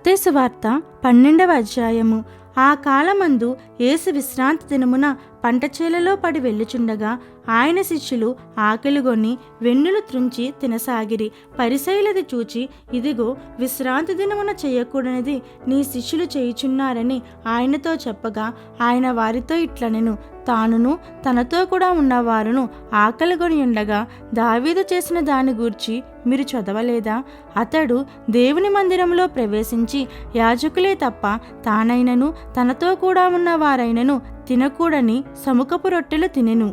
మత్తేసు వార్త పన్నెండవ అధ్యాయము. ఆ కాలమందు యేసు విశ్రాంతి దినమున పంట చేలలో పడి వెళ్ళుచుండగా ఆయన శిష్యులు ఆకలిగొని వెన్నులు త్రుంచి తినసాగిరి. పరిశైలది చూచి ఇదిగో విశ్రాంతి దినమున చేయకూడనిది నీ శిష్యులు చేయుచున్నారని ఆయనతో చెప్పగా ఆయన వారితో ఇట్లనెను. తానును తనతో కూడా ఉన్నవారును ఆకలిగొని ఉండగా దావీదు చేసిన దాని గూర్చి మీరు చదవలేదా? అతడు దేవుని మందిరంలో ప్రవేశించి యాజకులే తప్ప తానైనను తనతో కూడా ఉన్నవారైనను తినకూడని సముఖపు రొట్టెలు తినెను.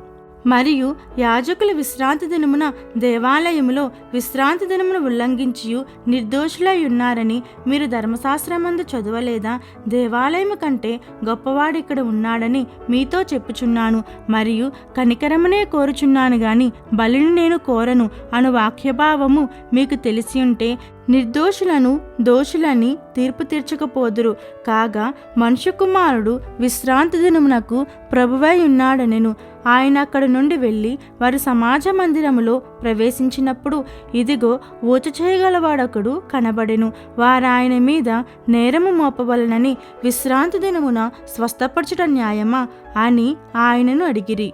మరియు యాజకులు విశ్రాంతి దినమున దేవాలయములో విశ్రాంతి దినమును ఉల్లంఘించియు నిర్దోషులై ఉన్నారని మీరు ధర్మశాస్త్రమందు చదవలేదా? దేవాలయము కంటే గొప్పవాడు ఇక్కడ ఉన్నాడని మీతో చెప్పుచున్నాను. మరియు కనికరమునే కోరుచున్నాను గాని బలిని నేను కోరను అను వాక్యభావము మీకు తెలిసి ఉంటే నిర్దోషులను దోషులని తీర్పు తీర్చకపోదురు. కాగా మనుష్య కుమారుడు విశ్రాంతి దినమునకు ప్రభువై ఉన్నాడనెను. ఆయన అక్కడ నుండి వెళ్ళి వారి సమాజ మందిరములో ప్రవేశించినప్పుడు ఇదిగో ఊచ చేయగలవాడొకడు కనబడెను. వారాయన మీద నేరము మోపవలనని విశ్రాంతి దినమున స్వస్థపరచుట న్యాయమా అని ఆయనను అడిగిరి.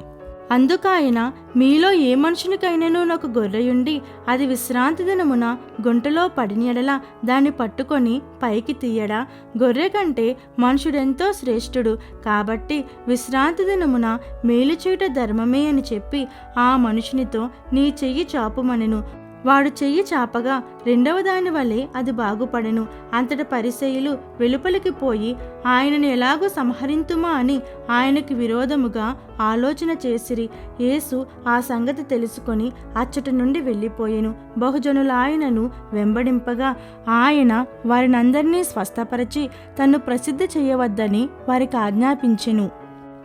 అందుకాయన మీలో ఏ మనుషునికైనాను నాకు గొర్రెయుండి అది విశ్రాంతి దినమున గుంటలో పడిన ఎడల దాన్ని పట్టుకొని పైకి తీయడా? గొర్రె కంటే మనుషుడెంతో శ్రేష్ఠుడు కాబట్టి విశ్రాంతి దినమున మేలు చేయుట ధర్మమే అని చెప్పి ఆ మనుషునితో నీ చెయ్యి చాపుమనెను. వాడు చెయ్యి చాపగా రెండవ దాని వలె అది బాగుపడెను. అంతట పరిసయులు వెలుపలికి పోయి ఆయనను ఎలాగో సంహరింతుమా అని ఆయనకు విరోధముగా ఆలోచన చేసిరి. యేసు ఆ సంగతి తెలుసుకొని అచ్చట నుండి వెళ్ళిపోయెను. బహుజనులు ఆయనను వెంబడింపగా ఆయన వారినందరినీ స్వస్థపరిచి తన్ను ప్రసిద్ధి చేయవద్దని వారికి ఆజ్ఞాపించెను.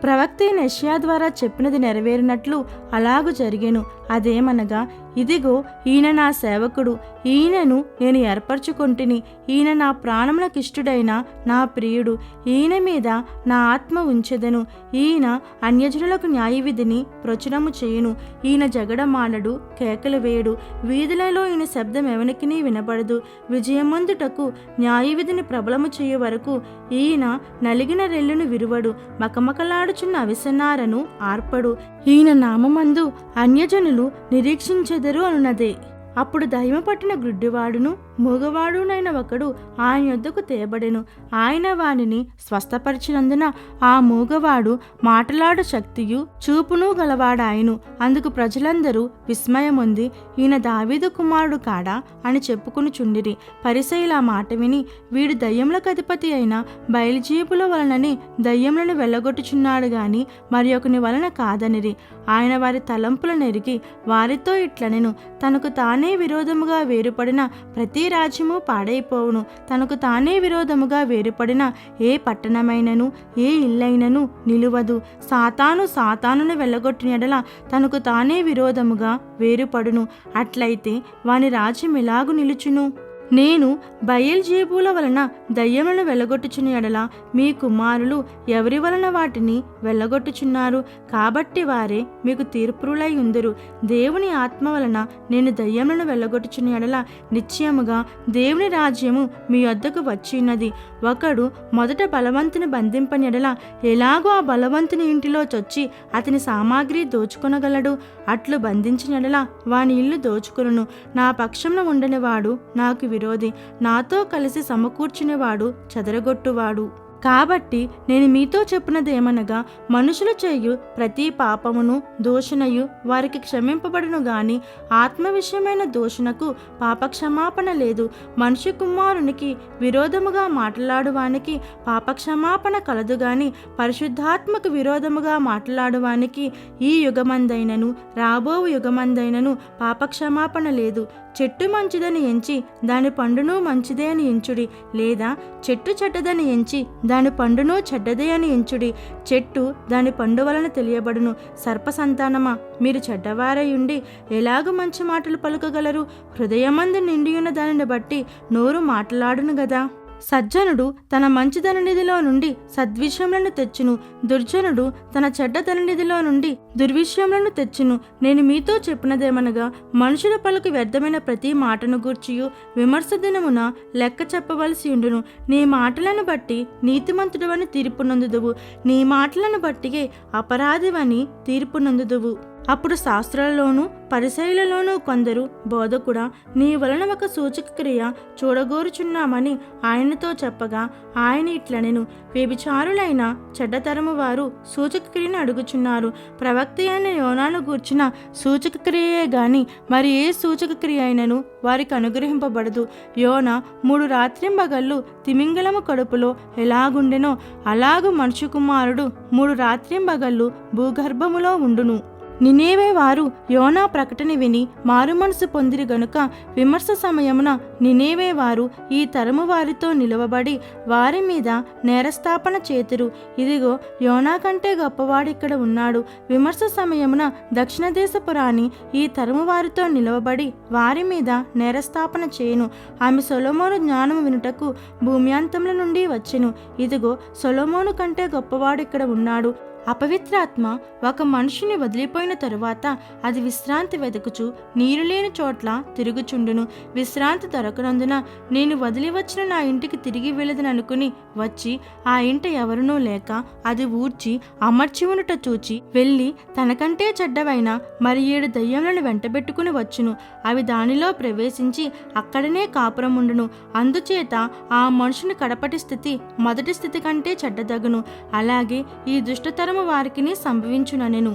ప్రవక్త అయిన ద్వారా చెప్పినది నెరవేరినట్లు అలాగు జరిగెను. అదేమనగా ఇదిగో ఈయన నా సేవకుడు. ఈయనను నేను ఏర్పరచుకొంటిని. ఈయన నా ప్రాణములకిష్టుడైన నా ప్రియుడు. ఈయన మీద నా ఆత్మ ఉంచెదను. ఈయన అన్యజనులకు న్యాయవిధిని ప్రచురము చేయును. ఈయన జగడమాడడు కేకలు వేయడు. వీధులలో ఈయన శబ్దం ఎవనికిని వినబడదు. విజయమందుటకు న్యాయవిధిని ప్రబలము చేయు వరకు ఈయన నలిగిన రెల్లును విరువడు. మకమకలాడుచున్న అవిసన్నారను ఆర్పడు. ఈయన నామమందు అన్యజనులు నిరీక్షించెదరు అనున్నదే. అప్పుడు దహిమ పట్టిన గుడ్డివాడును మూగవాడునైన ఒకడు ఆయన యొద్దకు తేబడెను. ఆయన వానిని స్వస్థపరిచినందున ఆ మూగవాడు మాటలాడు శక్తియు చూపును గలవాడాయను. అందుకు ప్రజలందరూ విస్మయముంది ఈయన దావీదు కుమారుడు కాడా అని చెప్పుకుని చుండిరి పరిసయుల మాట విని వీడు దయ్యములకు అధిపతి అయిన బయలుజీపుల వలనని దయ్యములను వెళ్ళగొట్టుచున్నాడు గాని మరి ఒకని వలన కాదనిరి. ఆయన వారి తలంపులను ఎరిగి వారితో ఇట్లనెను తనకు తానే విరోధముగా వేరుపడిన ప్రతి రాజ్యము పాడైపోవును. తనకు తానే విరోధముగా వేరుపడిన ఏ పట్టణమైనను ఏ ఇల్లైనను నిలువదు. సాతాను సాతానును వెళ్ళగొట్టిన ఎడల తనకు తానే విరోధముగా వేరుపడును. అట్లయితే వాని రాజ్యం ఎలాగు నిలుచును? నేను బయల్జేబుల వలన దయ్యములను వెళ్ళగొట్టుచున్న ఎడల మీ కుమారులు ఎవరి వలన వాటిని వెళ్ళగొట్టుచున్నారు? కాబట్టి వారే మీకు తీర్పులై ఉందరు. దేవుని ఆత్మ వలన నేను దయ్యములను వెళ్ళగొట్టుచున్న ఎడల నిశ్చయముగా దేవుని రాజ్యము మీ వద్దకు వచ్చినది ఒకడు మొదట బలవంతుని బంధింపని ఎడల ఎలాగో ఆ బలవంతుని ఇంటిలో చొచ్చి అతని సామాగ్రి దోచుకొనగలడు. అట్లు బంధించిన ఎడల వాని ఇల్లు దోచుకొను నా పక్షంలో ఉండని వాడు నాకు విరోధి. నాతో కలిసి సమకూర్చునేవాడు చెదరగొట్టువాడు. కాబట్టి నేను మీతో చెప్పినది ఏమనగా మనుషులు చేయు ప్రతి పాపమును దోషణయు వారికి క్షమింపబడును గాని ఆత్మ విషయమైన దోషణకు పాపక్షమాపణ లేదు. మనిషి కుమారునికి విరోధముగా మాట్లాడువానికి పాపక్షమాపణ కలదు గాని పరిశుద్ధాత్మకు విరోధముగా మాట్లాడువానికి ఈ యుగమందైనను రాబో యుగమందైనను పాపక్షమాపణ లేదు. చెట్టు మంచిదని ఎంచి దాని పండును మంచిదే అని ఎంచుడి లేదా చెట్టు చెడ్డదని ఎంచి దాని పండును చెడ్డదే అని ఎంచుడి. చెట్టు దాని పండు వలన తెలియబడును. సర్ప సంతానమా మీరు చెడ్డవారై ఉండి ఎలాగూ మంచి మాటలు పలుకగలరు? హృదయమందు నిండియున్న దానిని బట్టి నోరు మాట్లాడును గదా? సజ్జనుడు తన మంచిధననిధిలో నుండి సద్విషయములను తెచ్చును. దుర్జనుడు తన చెడ్డధననిధిలో నుండి దుర్విషయములను తెచ్చును. నేను మీతో చెప్పినదేమనగా మనుషుల పలుకు వ్యర్థమైన ప్రతి మాటను గూర్చియు విమర్శ దినమున లెక్క చెప్పవలసి ఉండును. నీ మాటలను బట్టి నీతిమంతుడవని తీర్పు నందుదువు నీ మాటలను బట్టియే అపరాధివని తీర్పు నందుదువు అప్పుడు శాస్త్రాలలోనూ పరిశైలలోనూ కొందరు బోధకుడా నీ వలన ఒక సూచక క్రియ చూడగోరుచున్నామని ఆయనతో చెప్పగా ఆయన ఇట్లనెను వ్యభిచారులైన చెడ్డతరము వారు సూచక క్రియను అడుగుచున్నారు. ప్రవక్త అయిన యోనాను గూర్చిన సూచక క్రియయే గాని మరి ఏ సూచక క్రియ అయినను వారికి అనుగ్రహింపబడదు. యోన మూడు రాత్రింబగళ్ళు తిమింగలము కడుపులో ఎలాగుండెనో అలాగు మనుషు కుమారుడు మూడు రాత్రింబగళ్ళు భూగర్భములో ఉండును. నినేవే వారు యోనా ప్రకటన విని మారుమనసు పొందిరి గనుక విమర్శ సమయమున నినేవే వారు ఈ తరము వారితో నిలవబడి వారి మీద నేరస్థాపన చేతురు. ఇదిగో యోనా కంటే గొప్పవాడు ఇక్కడ ఉన్నాడు. విమర్శ సమయమున దక్షిణ దేశపురాణి ఈ తరము వారితో నిలవబడి వారి మీద నేరస్థాపన చేయను. ఆమె సొలమోను జ్ఞానము వినుటకు భూమ్యాంతముల నుండి వచ్చెను. ఇదిగో సొలమోను కంటే గొప్పవాడు ఇక్కడ ఉన్నాడు. అపవిత్రాత్మ ఒక మనిషిని వదిలిపోయిన తరువాత అది విశ్రాంతి వెతుకుచు నీరు లేని చోట్ల తిరుగుచుండును. విశ్రాంతి దొరకనందున నేను వదిలి వచ్చిన నా ఇంటికి తిరిగి వెళ్ళదననుకుని వచ్చి ఆ ఇంట ఎవరునూ లేక అది ఊడ్చి అమర్చి ఉండుట చూచి వెళ్ళి తనకంటే చెడ్డవైన మరి ఏడు దయ్యములను వెంటబెట్టుకుని వచ్చును. అవి దానిలో ప్రవేశించి అక్కడనే కాపురం ఉండును అందుచేత ఆ మనుషుని కడపటి స్థితి మొదటి స్థితి కంటే చెడ్డదగును. అలాగే ఈ దుష్టతరము వారికి సంభవించుననెను.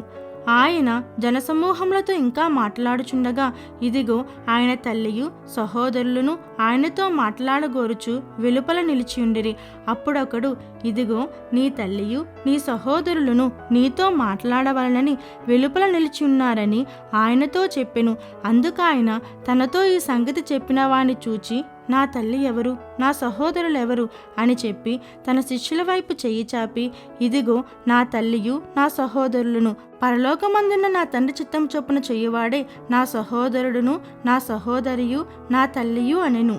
ఆయన జనసమూహములతో ఇంకా మాట్లాడుచుండగా ఇదిగో ఆయన తల్లియు సహోదరులను ఆయనతో మాట్లాడగోరుచు వెలుపల నిలిచియుండిరి. అప్పుడొకడు ఇదిగో నీ తల్లియు నీ సహోదరులను నీతో మాట్లాడవలనని వెలుపల నిలిచి ఉన్నారని ఆయనతో చెప్పెను. అందుకాయన తనతో ఈ సంగతి చెప్పిన వాణ్ణి చూచి నా తల్లి ఎవరు? నా సహోదరులు ఎవరు? అని చెప్పి తన శిష్యుల వైపు చెయ్యి చాపి ఇదిగో నా తల్లియు నా సహోదరులను పరలోకమందున్న నా తండ్రి చిత్తం చొప్పున చెయ్యవాడే నా సహోదరుడును నా సహోదరియు నా తల్లియు అనెను.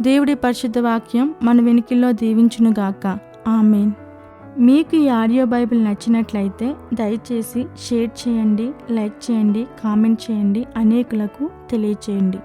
దేవుడి పరిశుద్ధ వాక్యం మన వెనుకల్లో దీవించునుగాక ఆమెన్. మీకు ఈ ఆడియో బైబిల్ నచ్చినట్లయితే దయచేసి షేర్ చేయండి లైక్ చేయండి కామెంట్ చేయండి అనేకులకు తెలియచేయండి.